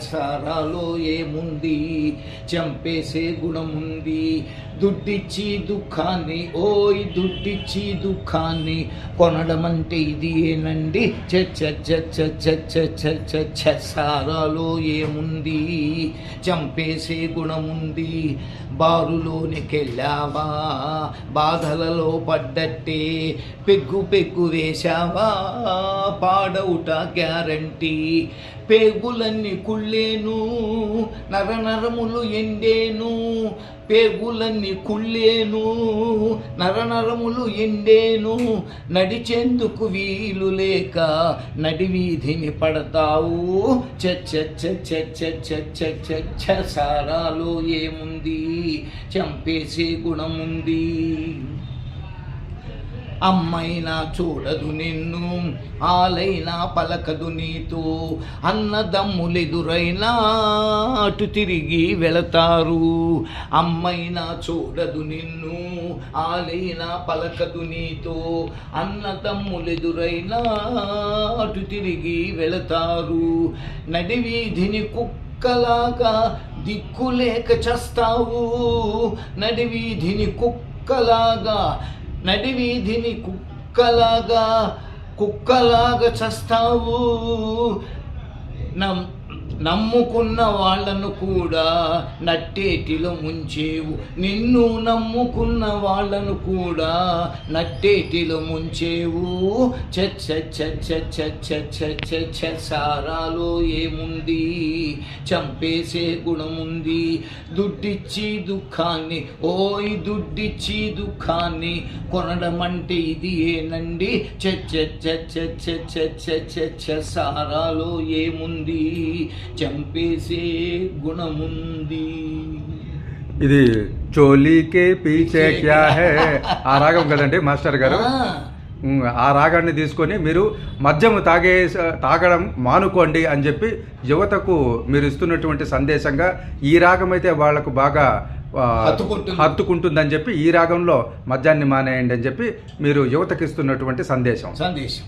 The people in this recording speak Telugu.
సారాలో ఏముంది చంపేసే గుణముంది దుడ్డిచ్చి దుఃఖాన్ని ఓయ్ దుడ్డిచ్చి దుఃఖాన్ని కొనడం అంటే ఇది ఏనండి చ సారాలో ఏముంది చంపేసే గుణముంది బారులోనికెళ్ళావా బాధలలో పడ్డట్టే పెగ్గు పెగ్గు వేశావా పాడవుట గ్యారంటీ పేగులన్నీ కుళ్ళేను నరనరములు ఎండేను పేగులన్నీ కుళ్ళేను నరనరములు ఎండేను నడిచేందుకు వీలు లేక నడివీధిని పడతావు చచ్చ చ సారాలో ఏముంది చంపేసే గుణముంది అమ్మైనా చూడదు నిన్ను ఆలైనా పలకదు నీతో అన్నదమ్ములెదురైనా అటు తిరిగి వెళతారు. అమ్మైనా చూడదు నిన్ను ఆలైనా పలకదు నీతో అన్నదమ్ములెదురైనా అటు తిరిగి వెళతారు. నడివీధిని కుక్కలాగా దిక్కులేక చస్తావు. నడివీధిని కుక్కలాగా నడివీధిని కుక్కలాగా కుక్కలాగా చస్తావు నమ్ నమ్ముకున్న వాళ్ళను కూడా నట్టేటిలో ముంచేవు నిన్ను నమ్ముకున్న వాళ్ళను కూడా నట్టేటిలో ముంచేవు చచ్చ చచ్చ చచ్చ చచ్చ చ సారాలో ఏముంది చంపేసే గుణముంది. దుడ్డిచ్చి దుఃఖాన్ని ఓయ్ దుడ్డిచ్చి దుఃఖాన్ని కొనడం అంటే ఇది ఏనండి? చచ్చ సారాలో ఏముంది చంపేసే గుణముంది ఇది చోలీకే పీచే క్యా హే ఆ రాగం కదండి మాస్టర్ గారు ఆ, రాగాన్ని తీసుకొని మీరు మద్యం తాగే తాగడం మానుకోండి అని చెప్పి యువతకు మీరు ఇస్తున్నటువంటి సందేశంగా ఈ రాగం అయితే వాళ్ళకు బాగా. హత్తుకుంటుందని చెప్పి ఈ రాగంలో మద్యాన్ని మానేయండి అని చెప్పి మీరు యువతకి ఇస్తున్నటువంటి సందేశం సందేశం